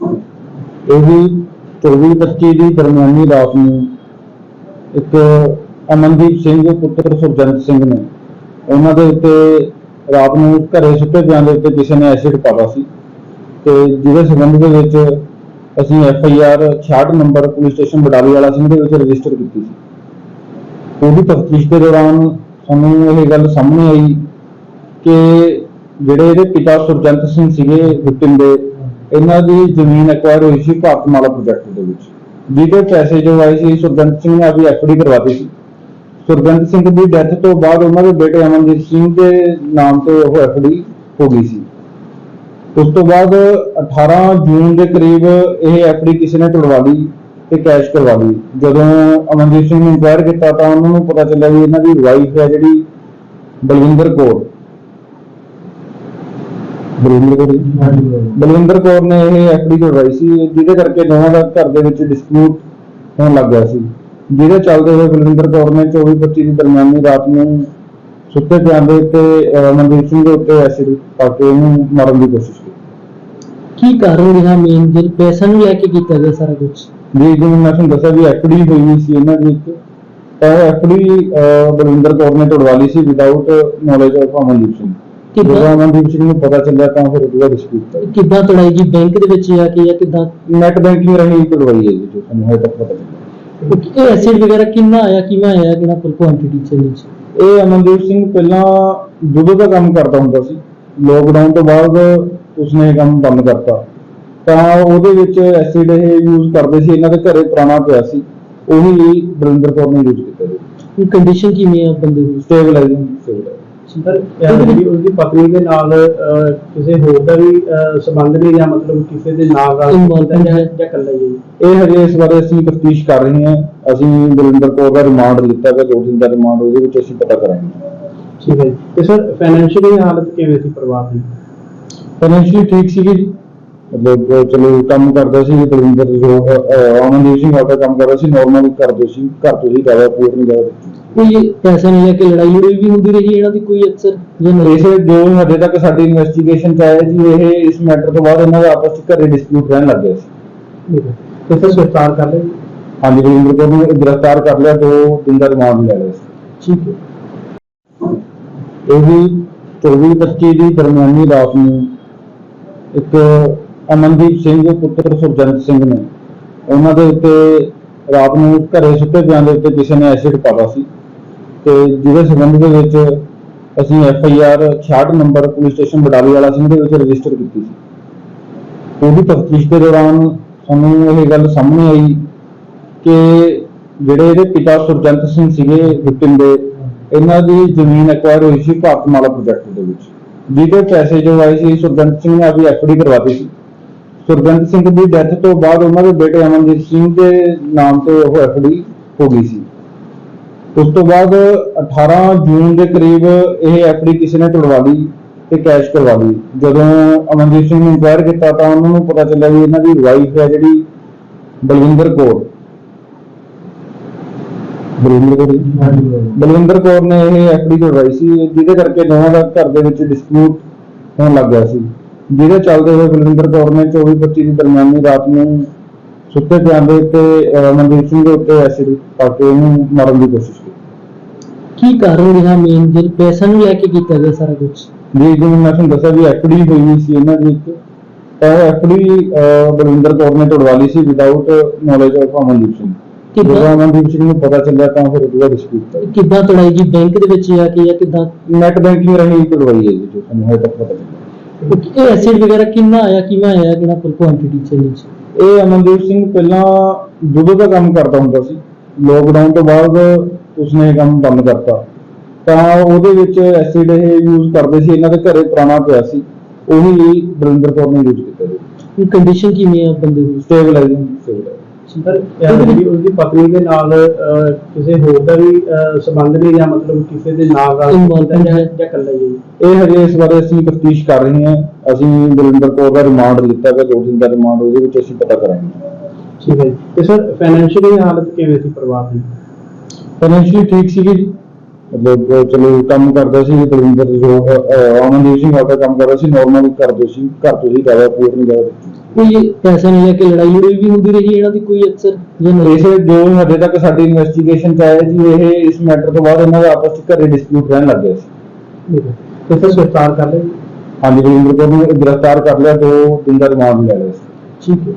ਇਹ ਵੀ 24 25 ਦੀ ਦਰਮਿਆਨੀ ਰਾਤ ਨੂੰ ਇੱਕ ਅਮਨਦੀਪ ਸਿੰਘ ਪੁੱਤਰ ਸੁਰਜੰਤ ਸਿੰਘ ਨੇ ਉਹਨਾਂ ਦੇ ਉੱਤੇ ਰਾਤ ਨੂੰ ਘਰੇ ਸੁੱਤੇ ਪਿਆਂ ਦੇ ਉੱਤੇ ਕਿਸੇ ਨੇ ਐਸਿਡ ਪਾਇਆ ਸੀ ਤੇ ਜਿਹਦੇ ਸੰਬੰਧ ਦੇ ਵਿੱਚ ਅਸੀਂ F I R 66 number police station Badali Ala Singh ਦੇ ਵਿੱਚ ਰਜਿਸਟਰ ਕੀਤੀ ਸੀ। ਉਹਦੀ ਤਫਤੀਸ਼ ਦੇ ਦੌਰਾਨ ਸਾਨੂੰ ਇਹ ਗੱਲ ਸਾਹਮਣੇ ਆਈ ਕਿ ਜਿਹੜੇ ਇਹਦੇ ਪਿਤਾ ਸੁਰਜੰਤ ਸਿੰਘ ਸੀਗੇ ਵਿਕਟਿਮ ਦੇ ਇਹਨਾਂ ਦੀ ਜ਼ਮੀਨ ਐਕਵਾਇਰ ਹੋਈ ਸੀ ਭਾਰਤਮਾਲਾ ਪ੍ਰੋਜੈਕਟ ਦੇ ਵਿੱਚ। ਜਿਹਦੇ ਪੈਸੇ ਜੋ ਆਏ ਸੀ ਸੁਰਜੰਤ ਸਿੰਘ ਨੇ ਆਪਣੀ ਐਫਡੀ ਕਰਵਾਤੀ ਸੀ। ਸੁਰਜੰਤ ਸਿੰਘ ਦੀ ਡੈਥ ਤੋਂ ਬਾਅਦ ਉਹਨਾਂ ਦੇ ਬੇਟੇ ਅਮਨਦੀਪ ਸਿੰਘ ਦੇ ਨਾਮ ਤੇ ਉਹ ਐਫਡੀ ਹੋ ਗਈ ਸੀ। ਉਸ ਤੋਂ ਬਾਅਦ 18 ਜੂਨ ਦੇ ਕਰੀਬ ਇਹ ਐਫਡੀ ਕਿਸੇ ਨੇ ਤੁੜਵਾ ਲਈ ਤੇ ਕੈਸ਼ ਕਰਵਾ ਲਈ। ਜਦੋਂ ਅਮਨਦੀਪ ਸਿੰਘ ਨੇ ਇਨਕੁਆਇਰ ਕੀਤਾ ਤਾਂ ਉਹਨਾਂ ਨੂੰ ਪਤਾ ਚੱਲਿਆ ਵੀ ਇਹਨਾਂ ਦੀ ਵਾਈਫ ਹੈ ਜਿਹੜੀ ਬਲਵਿੰਦਰ ਕੌਰ। ਬਲਵਿੰਦਰ ਕੌਰ ਜੀ? ਬਲਵਿੰਦਰ ਕੌਰ ਨੇ ਇਹ ਐਫਡੀ ਕਰਵਾਈ ਸੀ ਜਿਹਦੇ ਕਰਕੇ ਦੋਵਾਂ ਦਾ ਘਰ ਦੇ ਵਿੱਚ ਡਿਸਪਿਊਟ ਹੋਣ ਲੱਗ ਗਿਆ ਸੀ। ਜਿਹਦੇ ਚੱਲਦੇ ਹੋਏ ਬਲਵਿੰਦਰ ਕੌਰ ਨੇ 24 25 ਦੀ ਦਰਮਿਆਨੀ ਰਾਤ ਨੂੰ ਸੁੱਤੇ ਪਿਆਂ ਦੇ ਉੱਤੇ ਅਹ, ਮਨਦੀਪ ਸਿੰਘ ਦੇ ਉੱਤੇ ਐਸਿਡ ਪਾ ਕੇ ਉਹਨੂੰ ਮਾਰਨ ਦੀ ਕੋਸ਼ਿਸ਼ ਕੀਤੀ। ਕੀ ਕਾਰਨ ਰਿਹਾ ਮੇਨ ਜੇ ਪੈਸਾ ਨੂੰ ਲੈ ਕੇ ਕੀਤਾ ਗਿਆ ਸਾਰਾ ਕੁਝ। ਜੀ ਜਿਵੇਂ ਮੈਂ ਤੁਹਾਨੂੰ ਦੱਸਿਆ ਵੀ ਐਫਡੀ ਹੋਈ ਹੋਈ ਸੀ ਇਹਨਾਂ ਦੀ ਇੱਕ। ਤਾਂ ਐਫਡੀ ਬਲਵਿੰਦਰ ਕੌਰ ਨੇ ਤੁੜਵਾ ਲਈ ਸੀ without knowledge of Amandeep Singh. ਕਿੱਦਾਂ ਅਮਨਦੀਪ ਸਿੰਘ ਨੂੰ ਪਤਾ ਚੱਲਿਆ ਤਾਂ ਫਿਰ ਉਹਦਾ ਡਿਸਪਿਊਟ ਕਿੱਦਾਂ ਤੜਾਈ ਜੀ? ਬੈਂਕ ਦੇ ਵਿੱਚ ਜਾ ਕੇ ਜਾਂ ਕਿੱਦਾਂ? ਨੈਟ ਬੈਂਕਿੰਗ ਰਾਹੀਂ ਤੁੜਵਾਈ ਹੈ ਜੀ ਜੋ ਸਾਨੂੰ ਹਜੇ ਤੱਕ ਪਤਾ ਚੱਲਿਆ ਇਹ ਐਸਿਡ ਵਗੈਰਾ ਕਿੰਨਾ ਆਇਆ ਕਿਵੇਂ ਆਇਆ ਕਿਹੜਾ ਫੁੱਲ ਕੁਆਂਟੀਟੀ ਚ ਇਹਦੇ 'ਚ? ਇਹ ਅਮਨਦੀਪ ਸਿੰਘ ਪਹਿਲਾਂ ਦੁੱਧ ਦਾ ਕੰਮ ਕਰਦਾ ਹੁੰਦਾ ਸੀ ਲੋਕਡਾਊਨ ਤੋਂ ਬਾਅਦ ਉਸਨੇ ਇਹ ਕੰਮ ਬੰਦ ਕਰਤਾ। ਤਾਂ ਉਹਦੇ ਵਿੱਚ ਐਸਿਡ ਇਹ ਯੂਜ਼ ਕਰਦੇ ਸੀ ਇਹਨਾਂ ਦੇ ਘਰੇ ਪੁਰਾਣਾ ਪਿਆ ਸੀ ਉਹੀ ਬਰਿੰਦਰ ਕੌਰ ਨੇ ਯੂਜ਼ ਕੀਤਾ ਜੀ। ਕੰਡੀਸ਼ਨ ਕਿਵੇਂ ਆ ਬੰਦੇ ਦੀ? ਸਟੇਬਲਾਈਜ਼ਿੰਗ ਸਟੇਬਲਾਈਜ਼ ਸਰ ਇਹ ਜਿਹੜੀ ਉਸਦੀ ਪਤਨੀ ਦੇ ਨਾਲ ਅਹ, ਕਿਸੇ ਹੋਰ ਦਾ ਵੀ ਅਹ, ਸੰਬੰਧ ਨਹੀਂ ਜਾਂ ਮਤਲਬ ਕਿਸੇ ਦੇ ਨਾਲ ਰਾਜ Involvement ਜਾਂ ਹੈ। ਜਾਂ ਇਕੱਲਾ ਹੀ? ਹੈ ਜੀ? ਇਹ ਹਜੇ ਇਸ ਬਾਰੇ ਅਸੀਂ ਤਫਤੀਸ਼ ਕਰ ਰਹੇ ਹਾਂ। ਅਸੀਂ ਬਰਿੰਦਰ ਕੌਰ ਦਾ ਰਿਮਾਂਡ ਲਿੱਤਾ ਹੈ ਦੋ ਦਿਨ ਦਾ ਰਿਮਾਂਡ ਉਹਦੇ ਵਿੱਚ ਅਸੀਂ ਪਤਾ ਕਰਾਂਗੇ। ਠੀਕ ਹੈ ਜੀ। ਤੇ ਸਰ ਫਾਈਨੈਂਸ਼ੀਅਲੀ ਹਾਲਤ ਕਿਵੇਂ ਸੀ ਪਰਿਵਾਰ ਦੀ? ਫਾਈਨੈਂਸ਼ੀਅਲੀ ਠੀਕ ਸੀਗੀ ਜੀ। ਮਤਲਬ ਅਹ ਚਲੋ ਕੰਮ ਕਰਦਾ ਸੀ ਬਰਿੰਦਰ ਜੋ ਅਹ, ਅਮਨਦੀਪ ਸਿੰਘ ਆਪਦਾ ਕੰਮ ਕਰਦਾ ਸੀ। ਨਾਰਮਲ ਕਰਦੇ ਸੀ। ਘਰ ਤੋਂ ਹੀ ਜ਼ਿਆਦਾ ਪੂਰ ਨਹੀਂ ਜ਼ਿਆਦਾ ਕੋਈ ਪੈਸਾ ਨਹੀਂ ਲੈ ਕੇ ਲੜਾਈ ਲੜਾਈ ਵੀ ਹੁੰਦੀ ਰਹੀ ਇਹਨਾਂ ਦੀ ਕੋਈ ਅਕਸਰ ਜਾਂ ਇਸੇ ਜੋ ਹਜੇ ਤੱਕ ਸਾਡੀ ਇਨਵੈਸਟੀਗੇਸ਼ਨ ਚ ਆਇਆ ਜੀ ਇਹ ਇਸ ਮੈਟਰ ਤੋਂ ਬਾਅਦ ਇਹਨਾਂ ਦਾ ਆਪਸ ਵਿੱਚ ਘਰੇ ਡਿਸਪਿਊਟ ਰਹਿਣ ਲੱਗ ਗਿਆ ਸੀ। ਠੀਕ ਹੈ। ਤੇ ਸਰ ਗ੍ਰਿਫਤਾਰ ਕਰ ਲਿਆ? ਹਾਂਜੀ ਬਰਿੰਦਰ ਕੌਰ ਨੂੰ ਗ੍ਰਿਫਤਾਰ ਕਰ ਲਿਆ ਦੋ ਦਿਨ ਦਾ ਰਿਮਾਂਡ ਲੈ ਲਿਆ ਠੀਕ ਹੈ। ਇਹ ਵੀ 24 25 ਦੀ ਦਰਮਿਆਨੀ ਰਾਤ ਨੂੰ ਇੱਕ ਅਮਨਦੀਪ ਸਿੰਘ ਪੁੱਤਰ ਸੁਰਜੰਤ ਸਿੰਘ ਨੇ ਉਹਨਾਂ ਦੇ ਉੱਤੇ ਰਾਤ ਨੂੰ ਘਰੇ ਸੁੱਤੇ ਪਿਆਂ ਦੇ ਉੱਤੇ ਕਿਸੇ ਨੇ ਐਸਿਡ ਪਾਇਆ ਸੀ। ਤੇ ਜਿਹਦੇ ਸੰਬੰਧ ਦੇ ਵਿੱਚ ਅਸੀਂ F I R 66 number police station Badali Ala Singh ਦੇ ਵਿੱਚ ਰਜਿਸਟਰ ਕੀਤੀ ਸੀ। ਉਹਦੀ ਤਫਤੀਸ਼ ਦੇ ਦੌਰਾਨ ਸਾਨੂੰ ਇਹ ਗੱਲ ਸਾਹਮਣੇ ਆਈ ਕਿ ਜਿਹੜੇ ਇਹਦੇ ਪਿਤਾ ਸੁਰਜੰਤ ਸਿੰਘ ਸੀਗੇ ਵਿਕਟਿਮ ਦੇ, ਇਹਨਾਂ ਦੀ ਜ਼ਮੀਨ ਐਕਵਾਇਰ ਹੋਈ ਸੀ ਭਾਰਤਮਾਲਾ ਪ੍ਰੋਜੈਕਟ ਦੇ ਵਿੱਚ। ਜਿਹਦੇ ਪੈਸੇ ਜੋ ਆਏ ਸੀ, ਸੁਰਜੰਤ ਸਿੰਘ ਨੇ ਆਪਣੀ ਐਫਡੀ ਕਰਵਾਤੀ ਸੀ। ਸੁਰਜੰਤ ਸਿੰਘ ਦੀ ਡੈਥ ਤੋਂ ਬਾਅਦ ਉਹਨਾਂ ਦੇ ਬੇਟੇ ਅਮਨਦੀਪ ਸਿੰਘ ਦੇ ਨਾਮ ਤੇ ਉਹ ਐਫਡੀ ਹੋ ਗਈ ਸੀ। ਉਸ ਤੋਂ ਬਾਅਦ 18 ਜੂਨ ਦੇ ਕਰੀਬ ਇਹ ਐਫਡੀ ਕਿਸੇ ਨੇ ਤੁੜਵਾ ਲਈ ਤੇ ਕੈਸ਼ ਕਰਵਾ ਲਈ। ਜਦੋਂ ਅਮਨਦੀਪ ਸਿੰਘ ਨੇ ਇਨਕੁਆਇਰ ਕੀਤਾ ਤਾਂ ਉਹਨਾਂ ਨੂੰ ਪਤਾ ਚੱਲਿਆ ਵੀ ਇਹਨਾਂ ਦੀ ਵਾਈਫ ਹੈ ਜਿਹੜੀ ਬਲਵਿੰਦਰ ਕੌਰ। ਬਲਵਿੰਦਰ ਕੌਰ ਨੇ ਇਹ ਐਫਡੀ ਕਰਵਾਈ ਸੀ ਜਿਹਦੇ ਕਰਕੇ ਦੋਵਾਂ ਦਾ ਘਰ ਦੇ ਵਿੱਚ ਡਿਸਪਿਊਟ ਹੋਣ ਲੱਗ ਗਿਆ ਸੀ। ਜਿਹਦੇ ਚੱਲਦੇ ਹੋਏ ਬਲਵਿੰਦਰ ਕੌਰ ਨੇ 24 25 ਦੀ ਦਰਮਿਆਨੀ ਰਾਤ ਨੂੰ ਸੁੱਤੇ ਪਿਆਂ ਦੇ ਉੱਤੇ ਅਹ, ਮਨਦੀਪ ਸਿੰਘ ਦੇ ਉੱਤੇ ਐਸਿਡ ਪਾ ਕੇ ਉਹਨੂੰ ਮਾਰਨ ਦੀ ਕੋਸ਼ਿਸ਼ ਕੀ ਕਾਰਨ ਰਿਹਾ ਮੇਨ ਜੇ? ਪੈਸਾ ਨੂੰ ਲੈ ਕੇ ਕੀਤਾ ਗਿਆ ਸਾਰਾ ਕੁਝ ਜੀ ਜਿਵੇਂ ਮੈਂ ਤੁਹਾਨੂੰ ਦੱਸਿਆ ਵੀ ਐਫਡੀ ਹੋਈ ਹੋਈ ਸੀ ਇਹਨਾਂ ਦੀ ਇੱਕ ਤਾਂ ਐਫਡੀ ਬਲਵਿੰਦਰ ਕੌਰ ਨੇ ਤੁੜਵਾ ਲਈ ਸੀ without knowledge of Amandeep Singh ਜਦੋਂ ਕਿੱਦਾਂ ਅਮਨਦੀਪ ਸਿੰਘ ਨੂੰ ਪਤਾ ਚੱਲਿਆ ਤਾਂ ਫਿਰ ਉਹਦਾ ਡਿਸਪਿਊਟ ਕਿੱਦਾਂ ਤੜਾਈ ਜੀ? ਬੈਂਕ ਦੇ ਵਿੱਚ ਜਾ ਕੇ ਜਾਂ ਕਿੱਦਾਂ? ਨੈਟ ਬੈਂਕਿੰਗ ਰਾਹੀਂ ਤੁੜਵਾਈ ਹੈ ਜੀ ਸਾਨੂੰ ਹਜੇ ਤੱਕ ਪਤਾ ਚੱਲਿਆ। ਇਹ ਐਸਿਡ ਵਗੈਰਾ ਕਿੰਨਾ ਆਇਆ ਕਿਵੇਂ ਆਇਆ ਕਿਹੜਾ ਫੁੱਲ ਕੁਆਂਟੀਟੀ ਚ ਇਹਦੇ 'ਚ? ਇਹ ਅਮਨਦੀਪ ਸਿੰਘ ਪਹਿਲਾਂ ਦੁੱਧ ਦਾ ਕੰਮ ਕਰਦਾ ਹੁੰਦਾ ਸੀ ਲੋਕਡਾਊਨ ਤੋਂ ਬਾਅਦ ਉਸਨੇ ਇਹ ਕੰਮ ਬੰਦ ਕਰਤਾ। ਤਾਂ ਉਹਦੇ ਵਿੱਚ ਐਸਿਡ ਇਹ ਯੂਜ਼ ਕਰਦੇ ਸੀ ਇਹਨਾਂ ਦੇ ਘਰੇ ਪੁਰਾਣਾ ਪਿਆ ਸੀ। ਉਹੀ ਬਰਿੰਦਰ ਕੌਰ ਨੇ ਯੂਜ਼ ਕੀਤਾ ਜੀ। ਕੰਡੀਸ਼ਨ ਕਿਵੇਂ ਆ ਬੰਦੇ ਦੀ? ਸਟੇਬਲਾਈਜ਼ਿੰਗ ਸਟੇਬਲਾਈਜ਼ ਸਰ ਇਹ ਜਿਹੜੀ ਉਸਦੀ ਪਤਨੀ ਦੇ ਨਾਲ ਕਿਸੇ ਹੋਰ ਦਾ ਵੀ ਸੰਬੰਧ ਨਹੀਂ ਜਾਂ ਮਤਲਬ ਕਿਸੇ ਦੇ ਨਾਲ Involvement ਜਾਂ ਹੈ। ਜਾਂ ਇਕੱਲਾ ਹੀ? ਇਹ ਹਜੇ ਇਸ ਬਾਰੇ ਅਸੀਂ ਤਫਤੀਸ਼ ਕਰ ਰਹੇ ਹਾਂ। ਅਸੀਂ ਬਰਿੰਦਰ ਕੌਰ ਦਾ ਰਿਮਾਂਡ ਲਿੱਤਾ ਹੈ ਦੋ ਦਿਨ ਦਾ ਰਿਮਾਂਡ ਉਹਦੇ ਵਿੱਚ ਅਸੀਂ ਪਤਾ ਕਰਾਂਗੇ। ਠੀਕ ਹੈ ਜੀ। ਤੇ ਸਰ ਫਾਈਨੈਂਸ਼ੀਅਲੀ ਹਾਲਤ ਕਿਵੇਂ ਸੀ ਪਰਿਵਾਰ ਦੀ? ਫਾਈਨੈਂਸ਼ੀਅਲੀ ਠੀਕ ਸੀਗੀ ਜੀ। ਮਤਲਬ ਅਹ ਚਲੋ ਕੰਮ ਕਰਦਾ ਸੀ ਬਲਵਿੰਦਰ ਜੋ ਅਮਨਦੀਪ ਸਿੰਘ ਆਪਦਾ ਕੰਮ ਕਰਦਾ ਸੀ ਨਾਰਮਲ ਕਰਦੇ ਸੀ ਘਰ ਤੋਂ ਹੀ ਜ਼ਿਆਦਾ ਪੂਰ ਨਹੀਂ ਜ਼ਿਆਦਾ ਕੋਈ ਪੈਸੇ ਨੂੰ ਲੈ ਕੇ ਲੜਾਈ ਲੜੂਈ ਵੀ ਹੁੰਦੀ ਰਹੀ ਇਹਨਾਂ ਦੀ ਕੋਈ ਅਕਸਰ ਜਾਂ ਨਹੀਂ? ਇਸ ਜੋ ਹਜੇ ਤੱਕ ਸਾਡੀ ਇਨਵੈਸਟੀਗੇਸ਼ਨ ਚ ਆਇਆ ਜੀ ਇਹ ਇਸ ਮੈਟਰ ਤੋਂ ਬਾਅਦ ਇਹਨਾਂ ਦਾ ਆਪਸ ਵਿੱਚ ਘਰੇ ਡਿਸਪਿਊਟ ਰਹਿਣ ਲੱਗ ਗਿਆ ਸੀ। ਤੇ ਫਿਰ ਗ੍ਰਿਫਤਾਰ ਕਰ ਲਿਆ? ਹਾਂਜੀ ਰਵਿੰਦਰ ਕੌਰ ਨੂੰ ਗ੍ਰਿਫਤਾਰ ਕਰ ਲਿਆ ਦੋ ਦਿਨ ਦਾ ਰਿਮਾਂਡ ਲੈ ਲਿਆ ਸੀ। ਠੀਕ ਹੈ।